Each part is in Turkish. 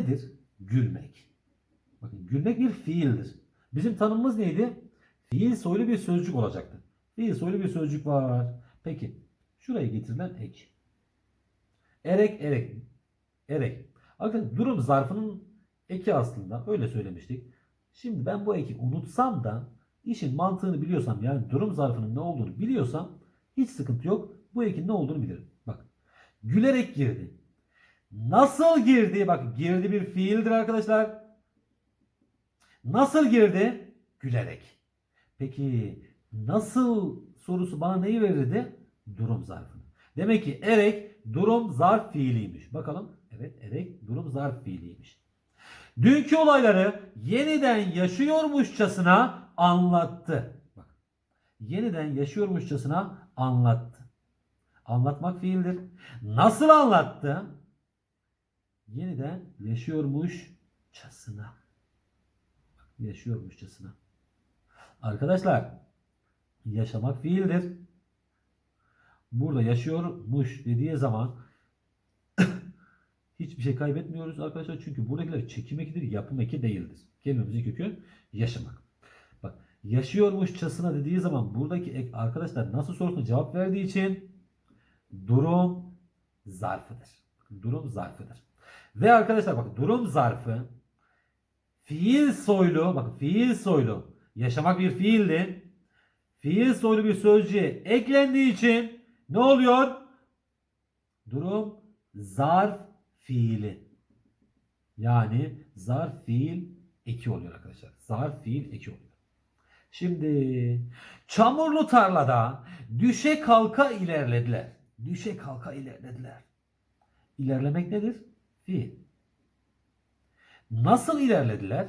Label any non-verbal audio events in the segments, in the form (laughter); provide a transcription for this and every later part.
nedir? Gülmek. Bakın gülmek bir fiildir. Bizim tanımımız neydi? Fiil soylu bir sözcük olacaktı. Fiil soylu bir sözcük var. Peki şuraya getirilen ek. Erek erek. Erek. Arkadaşlar durum zarfının eki aslında öyle söylemiştik. Şimdi ben bu eki unutsam da işin mantığını biliyorsam yani durum zarfının ne olduğunu biliyorsam hiç sıkıntı yok. Bu ekin ne olduğunu bilirim. Bak gülerek girdi. Nasıl girdi? Bak girdi bir fiildir arkadaşlar. Nasıl girdi? Gülerek. Peki nasıl sorusu bana neyi verirdi? Durum zarfını. Demek ki erek durum zarf fiiliymiş. Bakalım. Evet erek durum zarf fiiliymiş. Dünkü olayları yeniden yaşıyormuşçasına anlattı. Bak. Yeniden yaşıyormuşçasına anlattı. Anlatmak fiildir. Nasıl anlattı? Yeniden yaşıyormuşçasına. Bak, yaşıyormuşçasına. Arkadaşlar yaşamak fiildir. Burada yaşıyormuş dediği zaman (coughs) hiçbir şey kaybetmiyoruz arkadaşlar. Çünkü buradakiler çekim ekidir, yapım eki değildir. Kelimemizin kökü yaşamak. Bak yaşıyormuşçasına dediği zaman buradaki ek arkadaşlar nasıl sorusuna cevap verdiği için durum zarfıdır. Durum zarfıdır. Ve arkadaşlar bak durum zarfı fiil soylu bak fiil soylu yaşamak bir fiildi. Fiil soylu bir sözcüğe eklendiği için ne oluyor? Durum zarf fiili. Yani zarf fiil eki oluyor arkadaşlar. Zarf fiil eki oluyor. Şimdi çamurlu tarlada düşe kalka ilerlediler. Düşe kalka ilerlediler. İlerlemek nedir? Fiil. Nasıl ilerlediler?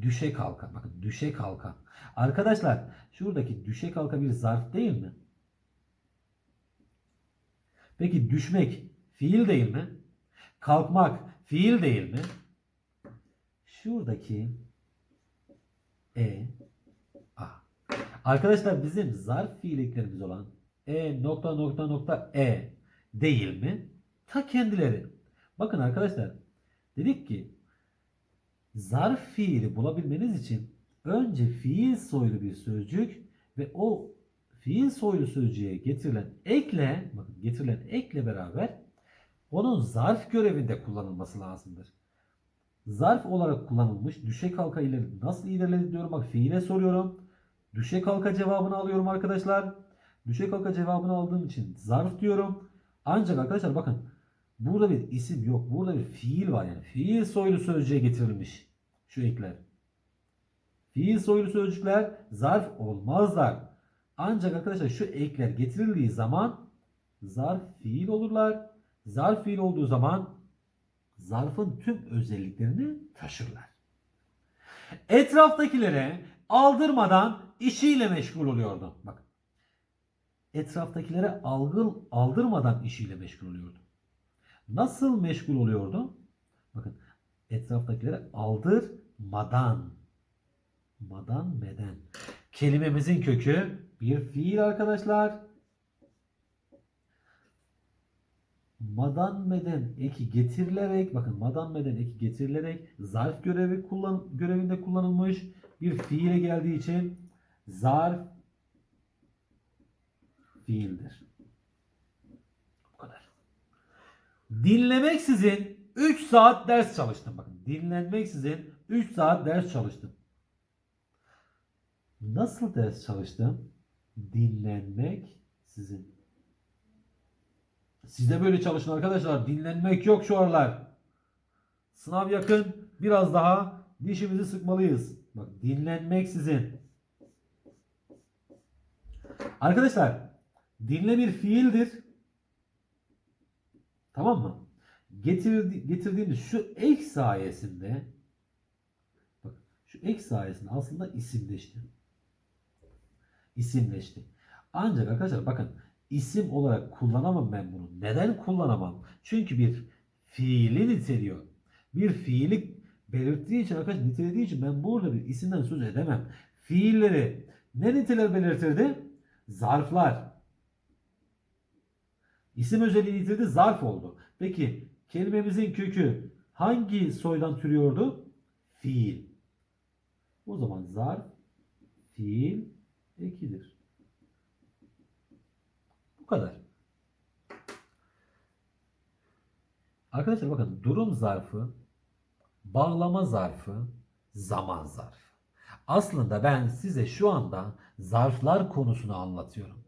Düşe kalka. Bakın düşe kalka. Arkadaşlar şuradaki düşe kalka bir zarf değil mi? Peki düşmek fiil değil mi? Kalkmak fiil değil mi? Şuradaki e a. Arkadaşlar bizim zarf fiilliklerimiz olan e nokta nokta nokta e değil mi? Ta kendileri. Bakın arkadaşlar dedik ki zarf fiili bulabilmeniz için önce fiil soylu bir sözcük ve o fiil soylu sözcüğe getirilen ekle bakın getirilen ekle beraber onun zarf görevinde kullanılması lazımdır. Zarf olarak kullanılmış düşe kalka ileri nasıl ilerledi diyorum bak fiile soruyorum. Düşe kalka cevabını alıyorum arkadaşlar. Düşe kalka cevabını aldığım için zarf diyorum. Ancak arkadaşlar bakın burada bir isim yok. Burada bir fiil var yani. Fiil soylu sözcüğe getirilmiş şu ekler. Fiil soylu sözcükler zarf olmazlar. Ancak arkadaşlar şu ekler getirildiği zaman zarf fiil olurlar. Zarf fiil olduğu zaman zarfın tüm özelliklerini taşırlar. Etraftakilere aldırmadan işiyle meşgul oluyordu. Bak. Etraftakilere algıl aldırmadan işiyle meşgul oluyordu. Nasıl meşgul oluyordu? Bakın etraftakilere aldırmadan madan meden. Kelimemizin kökü bir fiil arkadaşlar. Madan meden eki getirilerek bakın madan meden eki getirilerek zarf görevi kullan görevinde kullanılmış bir fiile geldiği için zarf fiildir. Bu kadar. Dinlemeksizin 3 saat ders çalıştım. Bakın dinlenmeksizin 3 saat ders çalıştım. Nasıl ders çalıştım? Dinlenmek sizin. Siz de böyle çalışın arkadaşlar. Dinlenmek yok şu aralar. Sınav yakın. Biraz daha dişimizi sıkmalıyız. Bak dinlenmek sizin. Arkadaşlar dinle bir fiildir. Tamam mı? Getirdi, getirdiğimiz şu ek sayesinde bak şu ek sayesinde aslında isimleşti isimleşti. Ancak arkadaşlar bakın isim olarak kullanamam ben bunu. Neden kullanamam? Çünkü bir fiili niteliyor. Bir fiili belirttiği için arkadaşlar nitelediği için ben burada bir isimden söz edemem. Fiilleri ne niteler belirtirdi? Zarflar. İsim özelliği yitirdi zarf oldu. Peki kelimemizin kökü hangi soydan türüyordu? Fiil. O zaman zarf, fiil, ekidir. Bu kadar. Arkadaşlar bakın durum zarfı, bağlama zarfı, zaman zarfı. Aslında ben size şu anda zarflar konusunu anlatıyorum.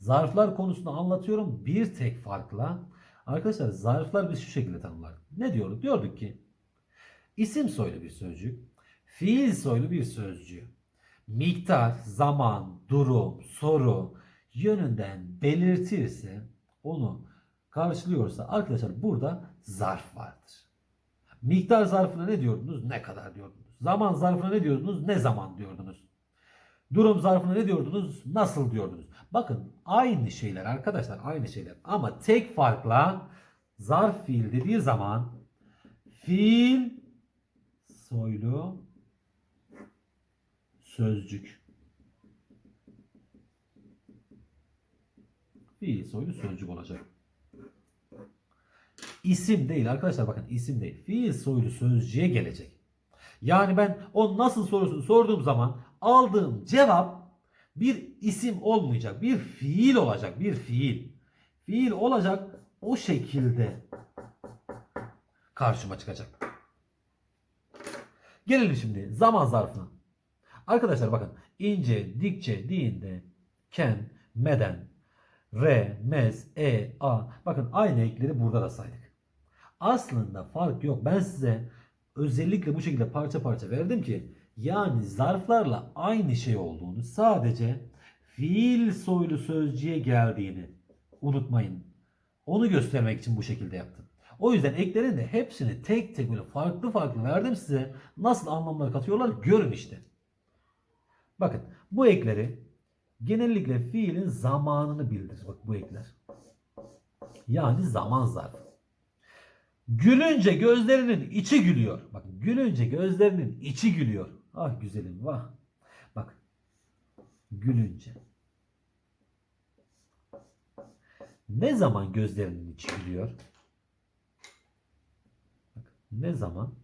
Zarflar konusunu anlatıyorum bir tek farkla. Arkadaşlar zarflar biz şu şekilde tanımlardık. Ne diyorduk? Diyorduk ki isim soylu bir sözcük, fiil soylu bir sözcüğü miktar, zaman, durum, soru yönünden belirtirse onu karşılıyorsa arkadaşlar burada zarf vardır. Miktar zarfına ne diyordunuz? Ne kadar diyordunuz. Zaman zarfına ne diyordunuz? Ne zaman diyordunuz. Durum zarfına ne diyordunuz? Nasıl diyordunuz. Bakın aynı şeyler arkadaşlar aynı şeyler. Ama tek farkla zarf fiil dediği zaman fiil soylu sözcük. Fiil soylu sözcük olacak. İsim değil arkadaşlar bakın isim değil. Fiil soylu sözcüğe gelecek. Yani ben o nasıl sorusunu sorduğum zaman aldığım cevap bir isim olmayacak. Bir fiil olacak. Bir fiil. Fiil olacak o şekilde karşıma çıkacak. Gelelim şimdi zaman zarfına. Arkadaşlar bakın ince, dikçe, diğinde, ken, meden, re, mez, e, a. Bakın aynı ekleri burada da saydık. Aslında fark yok. Ben size özellikle bu şekilde parça parça verdim ki yani zarflarla aynı şey olduğunu sadece fiil soylu sözcüğe geldiğini unutmayın. Onu göstermek için bu şekilde yaptım. O yüzden eklerin de hepsini tek tek böyle farklı farklı verdim size. Nasıl anlamlar katıyorlar görün işte. Bakın bu ekleri genellikle fiilin zamanını bildirir. Bak bu ekler. Yani zaman zarfı. Gülünce gözlerinin içi gülüyor. Bak gülünce gözlerinin içi gülüyor. Ah güzelim vah. Bak gülünce. Ne zaman gözlerinin içi gülüyor? Bak, ne zaman?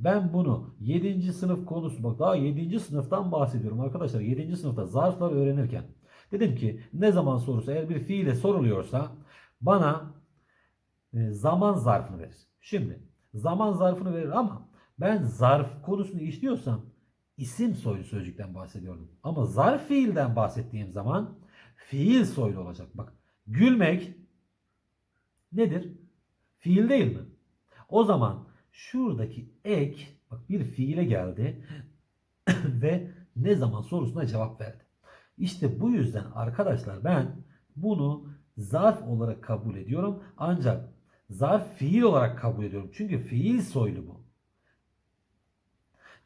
Ben bunu 7. sınıf konusu bak daha 7. sınıftan bahsediyorum arkadaşlar. 7. sınıfta zarflar öğrenirken dedim ki ne zaman sorusu eğer bir fiile soruluyorsa bana e, zaman zarfını verir. Şimdi zaman zarfını verir ama ben zarf konusunu işliyorsam isim soylu sözcükten bahsediyordum. Ama zarf fiilden bahsettiğim zaman fiil soylu olacak. Bak gülmek nedir? Fiil değil mi? O zaman şuradaki ek bak bir fiile geldi (coughs) ve ne zaman sorusuna cevap verdi. İşte bu yüzden arkadaşlar ben bunu zarf olarak kabul ediyorum. Ancak zarf fiil olarak kabul ediyorum. Çünkü fiil soylu bu.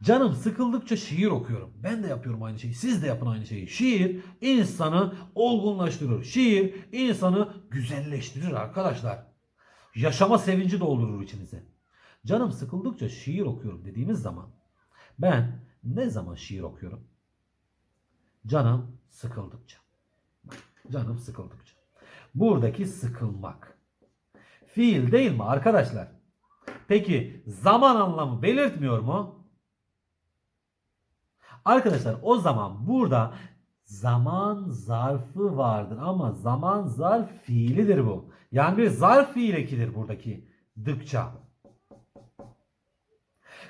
Canım sıkıldıkça şiir okuyorum. Ben de yapıyorum aynı şeyi. Siz de yapın aynı şeyi. Şiir insanı olgunlaştırır. Şiir insanı güzelleştirir arkadaşlar. Yaşama sevinci doldurur içinize. Canım sıkıldıkça şiir okuyorum dediğimiz zaman ben ne zaman şiir okuyorum? Canım sıkıldıkça. Canım sıkıldıkça. Buradaki sıkılmak. Fiil değil mi arkadaşlar? Peki zaman anlamı belirtmiyor mu? Arkadaşlar o zaman burada zaman zarfı vardır ama zaman zarf fiilidir bu. Yani bir zarf fiil ekidir buradaki dıkça.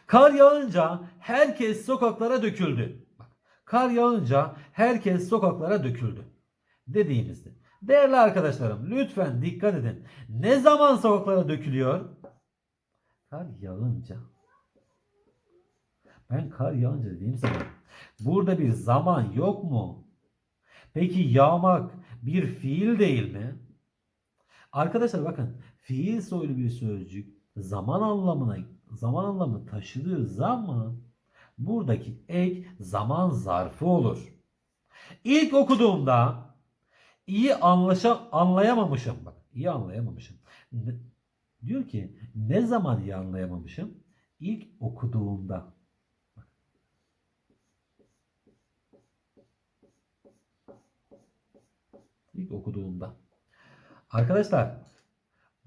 Kar yağınca herkes sokaklara döküldü. Bak, kar yağınca herkes sokaklara döküldü. Dediğimizde. Değerli arkadaşlarım lütfen dikkat edin. Ne zaman sokaklara dökülüyor? Kar yağınca. Ben kar yağınca dediğim zaman burada bir zaman yok mu? Peki yağmak bir fiil değil mi? Arkadaşlar bakın fiil soylu bir sözcük zaman anlamına zaman anlamı taşıdığı zaman buradaki ek zaman zarfı olur. İlk okuduğumda iyi anlaşa anlayamamışım bak iyi anlayamamışım. Diyor ki ne zaman iyi anlayamamışım? İlk okuduğumda. Bak. İlk okuduğumda. Arkadaşlar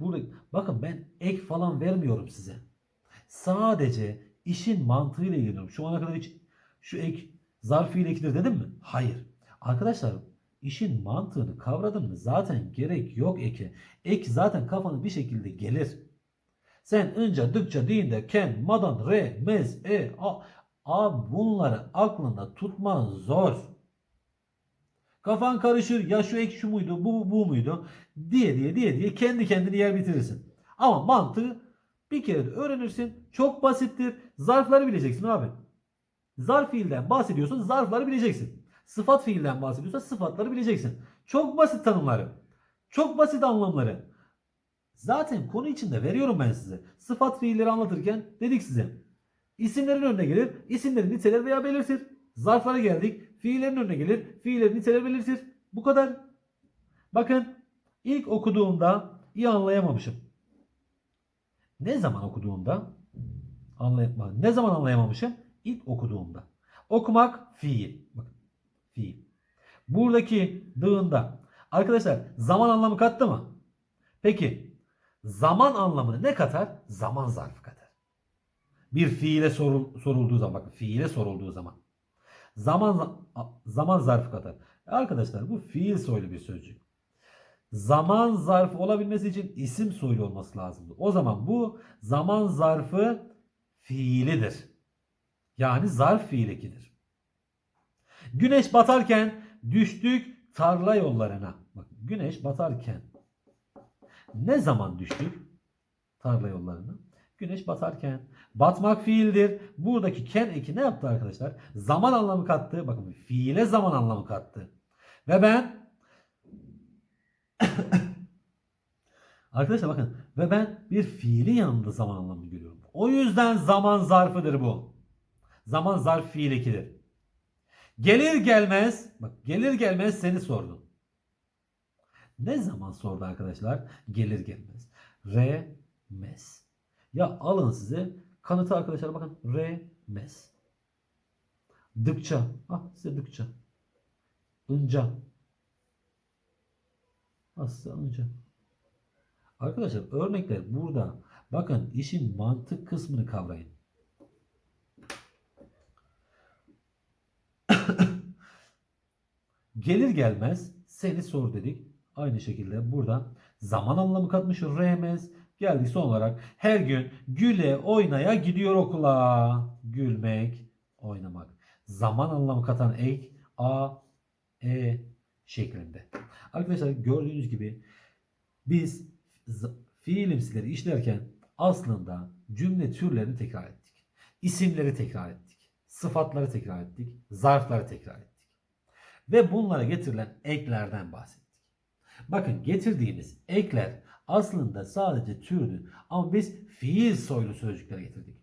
Burada bakın ben ek falan vermiyorum size. Sadece işin mantığıyla ilgileniyorum. Şu ana kadar hiç şu ek zarf ile ekidir dedim mi? Hayır. Arkadaşlar işin mantığını kavradın mı zaten gerek yok eke. Ek zaten kafana bir şekilde gelir. Sen önce dıkça deyince ken, madan, re, mez, e, a, a bunları aklında tutman zor. Kafan karışır ya şu ek şu muydu bu bu muydu diye diye diye diye kendi kendini yer bitirirsin. Ama mantığı bir kere de öğrenirsin. Çok basittir. Zarfları bileceksin abi. Zarf fiilden bahsediyorsun zarfları bileceksin. Sıfat fiilden bahsediyorsa sıfatları bileceksin. Çok basit tanımları. Çok basit anlamları. Zaten konu içinde veriyorum ben size. Sıfat fiilleri anlatırken dedik size. İsimlerin önüne gelir, isimleri niteler veya belirtir. Zarflara geldik. Fiillerin önüne gelir, fiillerin niteler belirtir. Bu kadar. Bakın ilk okuduğumda iyi anlayamamışım. Ne zaman okuduğumda anlayama, ne zaman anlayamamışım? İlk okuduğumda. Okumak fiil. Bakın fiil. Buradaki dığında. Arkadaşlar zaman anlamı kattı mı? Peki zaman anlamını ne katar? Zaman zarfı katar. Bir fiile sorul- sorulduğu zaman bakın fiile sorulduğu zaman zaman zaman zarfı katar. Arkadaşlar bu fiil soylu bir sözcük. Zaman zarfı olabilmesi için isim soylu olması lazımdı. O zaman bu zaman zarfı fiilidir. Yani zarf fiil ekidir. Güneş batarken düştük tarla yollarına. Bak güneş batarken ne zaman düştük tarla yollarına? Güneş batarken. Batmak fiildir. Buradaki ken eki ne yaptı arkadaşlar? Zaman anlamı kattı. Bakın fiile zaman anlamı kattı. Ve ben (coughs) Arkadaşlar bakın ve ben bir fiilin yanında zaman anlamını görüyorum. O yüzden zaman zarfıdır bu. Zaman zarf fiil ekidir. Gelir gelmez bak gelir gelmez seni sordum. Ne zaman sordu arkadaşlar? Gelir gelmez. Re mes. Ya alın size kanıtı arkadaşlar bakın re mes. Dıkça. Ah size dıkça. Inca. Ah size ınca. Arkadaşlar örnekler burada. Bakın işin mantık kısmını kavrayın. (coughs) Gelir gelmez seni sor dedik. Aynı şekilde burada zaman anlamı katmış remez. Geldik son olarak her gün güle oynaya gidiyor okula. Gülmek, oynamak. Zaman anlamı katan ek a, e şeklinde. Arkadaşlar gördüğünüz gibi biz fiilimsileri işlerken aslında cümle türlerini tekrar ettik. İsimleri tekrar ettik. Sıfatları tekrar ettik. Zarfları tekrar ettik. Ve bunlara getirilen eklerden bahsettik. Bakın getirdiğimiz ekler aslında sadece türdü ama biz fiil soylu sözcükler getirdik.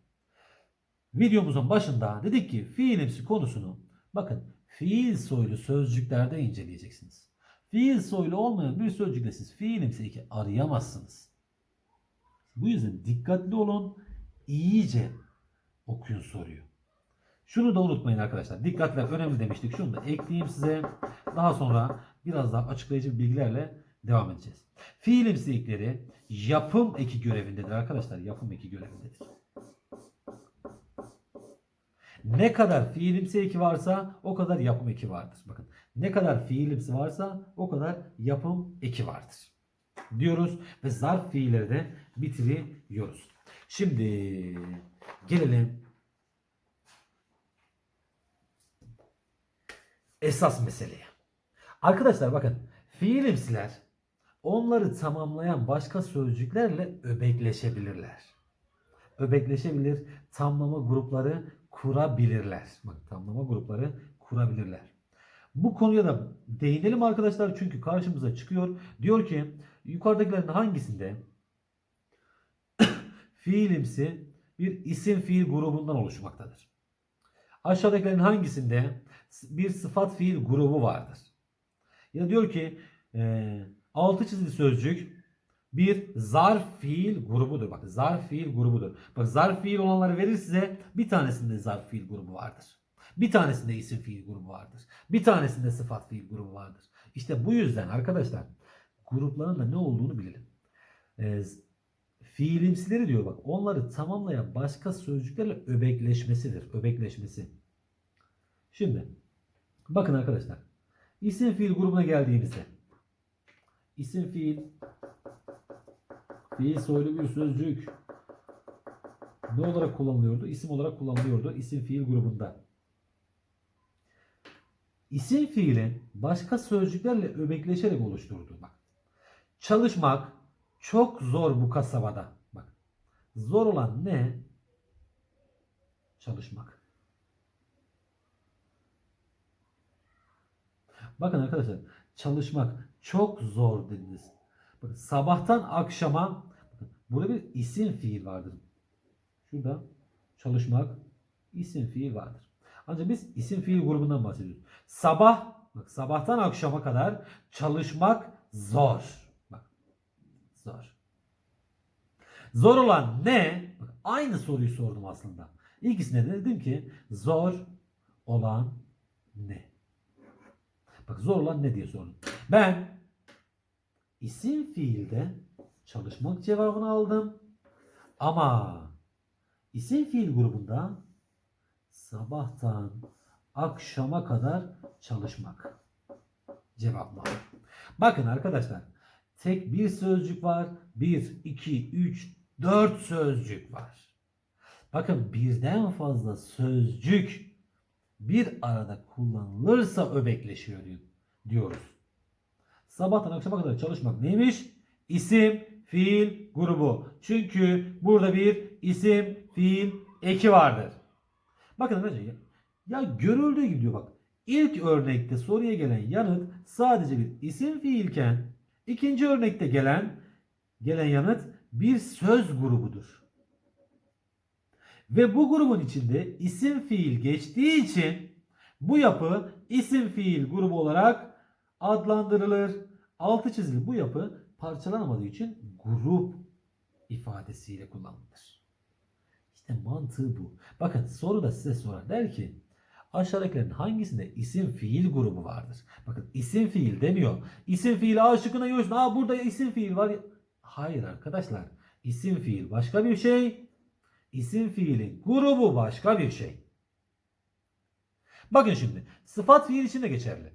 Videomuzun başında dedik ki fiilimsi konusunu bakın fiil soylu sözcüklerde inceleyeceksiniz. Fiil soylu olmayan bir sözcükle siz fiilimsi eki arayamazsınız. Bu yüzden dikkatli olun, iyice okuyun soruyu. Şunu da unutmayın arkadaşlar. Dikkatler önemli demiştik. Şunu da ekleyeyim size. Daha sonra biraz daha açıklayıcı bilgilerle devam edeceğiz. Fiilimsi ekleri yapım eki görevindedir arkadaşlar. Yapım eki görevindedir. Ne kadar fiilimsi eki varsa o kadar yapım eki vardır. Bakın ne kadar fiilimsi varsa o kadar yapım eki vardır. Diyoruz ve zarf fiilleri de bitiriyoruz. Şimdi gelelim esas meseleye. Arkadaşlar bakın fiilimsiler onları tamamlayan başka sözcüklerle öbekleşebilirler. Öbekleşebilir, tamlama grupları kurabilirler. Bak tamlama grupları kurabilirler. Bu konuya da değinelim arkadaşlar çünkü karşımıza çıkıyor. Diyor ki yukarıdakilerin hangisinde (coughs) fiilimsi bir isim fiil grubundan oluşmaktadır? Aşağıdakilerin hangisinde bir sıfat fiil grubu vardır? Ya diyor ki e, altı çizili sözcük bir zarf fiil grubudur. Bak zarf fiil grubudur. Bak zarf fiil olanları verir size bir tanesinde zarf fiil grubu vardır. Bir tanesinde isim fiil grubu vardır. Bir tanesinde sıfat fiil grubu vardır. İşte bu yüzden arkadaşlar grupların da ne olduğunu bilelim. e, fiilimsileri diyor bak. Onları tamamlayan başka sözcüklerle öbekleşmesidir. Öbekleşmesi. Şimdi bakın arkadaşlar. İsim fiil grubuna geldiğimizde isim fiil fiil soylu bir sözcük ne olarak kullanılıyordu? İsim olarak kullanılıyordu isim fiil grubunda. İsim fiilin başka sözcüklerle öbekleşerek oluşturduğu bak. Çalışmak çok zor bu kasabada. Bak. Zor olan ne? Çalışmak. Bakın arkadaşlar çalışmak çok zor dediniz. Sabahtan akşama burada bir isim fiil vardır. Şurada çalışmak isim fiil vardır. Ancak biz isim fiil grubundan bahsediyoruz. Sabah bak sabahtan akşama kadar çalışmak zor. Bak zor. Zor olan ne? Bak, aynı soruyu sordum aslında. İkisine de dedim ki zor olan ne? Bak zor olan ne diye sordum. Ben isim fiilde çalışmak cevabını aldım. Ama isim fiil grubunda sabahtan akşama kadar çalışmak cevap var. Bakın arkadaşlar tek bir sözcük var. 1, 2, 3, 4 sözcük var. Bakın birden fazla sözcük bir arada kullanılırsa öbekleşiyor diyor- diyoruz. Sabahtan akşama kadar çalışmak neymiş? İsim, fiil grubu. Çünkü burada bir isim, fiil eki vardır. Bakın arkadaşlar ya, ya görüldüğü gibi diyor bak. İlk örnekte soruya gelen yanıt sadece bir isim fiilken ikinci örnekte gelen gelen yanıt bir söz grubudur. Ve bu grubun içinde isim fiil geçtiği için bu yapı isim fiil grubu olarak adlandırılır. Altı çizili bu yapı parçalanamadığı için grup ifadesiyle kullanılır. İşte mantığı bu. Bakın soru da size sorar. Der ki aşağıdakilerin hangisinde isim fiil grubu vardır? Bakın isim fiil demiyor. İsim fiil A şıkkına görüyorsun. Aa burada isim fiil var. Hayır arkadaşlar. İsim fiil başka bir şey. İsim fiilin grubu başka bir şey. Bakın şimdi sıfat fiil için de geçerli.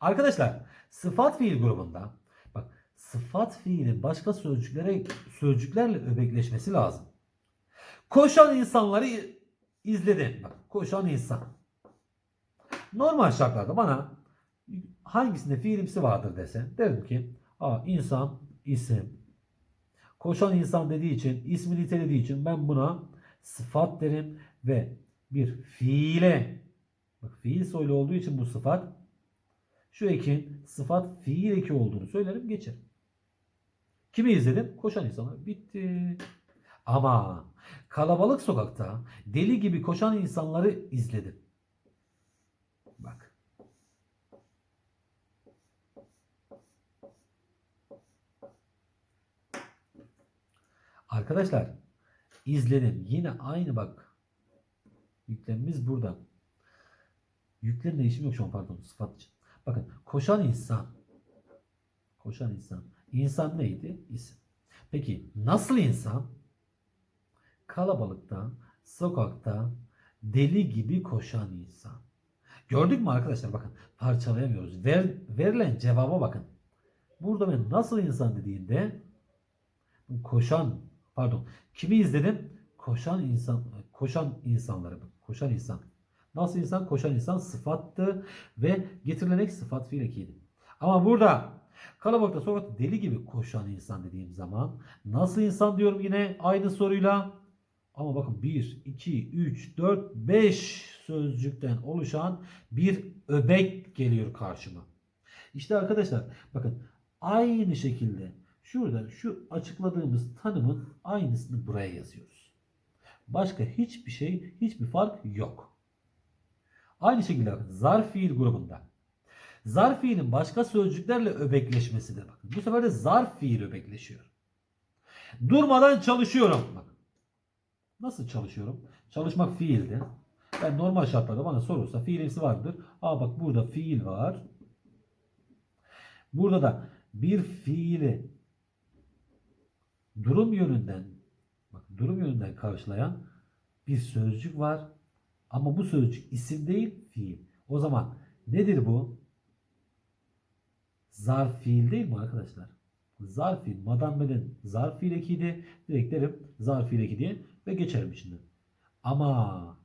Arkadaşlar sıfat fiil grubunda bak sıfat fiilin başka sözcüklere sözcüklerle öbekleşmesi lazım. Koşan insanları izledin. Bak koşan insan. Normal şartlarda bana hangisinde fiilimsi vardır dese derim ki a insan isim. Koşan insan dediği için ismi nitelediği için ben buna sıfat derim ve bir fiile bak fiil soylu olduğu için bu sıfat şu ekin sıfat fiil eki olduğunu söylerim geçer. Kimi izledim? Koşan insanlar. Bitti. Ama kalabalık sokakta deli gibi koşan insanları izledim. Bak. Arkadaşlar izledim. Yine aynı bak. Yüklemimiz burada. Yüklerin değişimi yok şu an pardon sıfat için. Bakın koşan insan. Koşan insan. İnsan neydi? İsim. Peki nasıl insan? Kalabalıkta, sokakta deli gibi koşan insan. Gördük mü arkadaşlar? Bakın parçalayamıyoruz. Ver, verilen cevaba bakın. Burada ben nasıl insan dediğinde koşan pardon kimi izledim? Koşan insan koşan insanları. Koşan insan. Nasıl insan? Koşan insan sıfattı ve getirilen ek sıfat fiil ekiydi. Ama burada kalabalıkta sokakta deli gibi koşan insan dediğim zaman nasıl insan diyorum yine aynı soruyla. Ama bakın 1, 2, 3, 4, 5 sözcükten oluşan bir öbek geliyor karşıma. İşte arkadaşlar bakın aynı şekilde şurada şu açıkladığımız tanımın aynısını buraya yazıyoruz. Başka hiçbir şey, hiçbir fark yok. Aynı şekilde zarf fiil grubunda. Zarf fiilin başka sözcüklerle öbekleşmesidir. Bakın bu sefer de zarf fiil öbekleşiyor. Durmadan çalışıyorum. Bak. Nasıl çalışıyorum? Çalışmak fiildi. Ben normal şartlarda bana sorulsa fiilimsi vardır. Aa bak burada fiil var. Burada da bir fiili durum yönünden bak durum yönünden karşılayan bir sözcük var. Ama bu sözcük isim değil fiil. O zaman nedir bu? Zarf fiil değil mi arkadaşlar? Zarf fiil. Madam beden zarf fiil ekiydi. Direkt derim zarf fiil eki diye ve geçerim içinden. Ama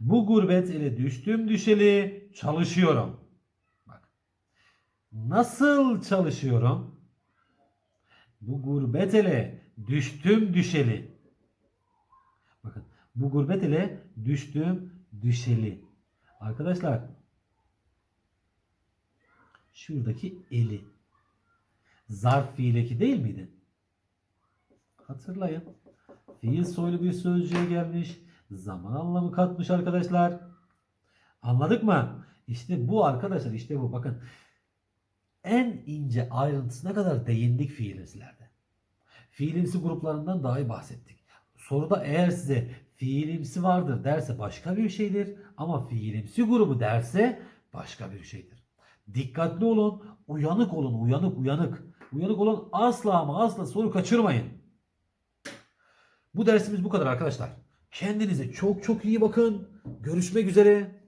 bu gurbet ele düştüm düşeli çalışıyorum. Bak. Nasıl çalışıyorum? Bu gurbet ele düştüm düşeli. Bakın bu gurbet ile düştüm düşeli. Arkadaşlar şuradaki eli zarf fiileki değil miydi? Hatırlayın. Fiil soylu bir sözcüğe gelmiş. Zaman anlamı katmış arkadaşlar. Anladık mı? İşte bu arkadaşlar işte bu. Bakın en ince ayrıntısına kadar değindik fiilimsilerde. Fiilimsi gruplarından dahi bahsettik. Soruda eğer size fiilimsi vardır derse başka bir şeydir ama fiilimsi grubu derse başka bir şeydir. Dikkatli olun, uyanık olun, uyanık uyanık. Uyanık olun asla ama asla soru kaçırmayın. Bu dersimiz bu kadar arkadaşlar. Kendinize çok çok iyi bakın. Görüşmek üzere.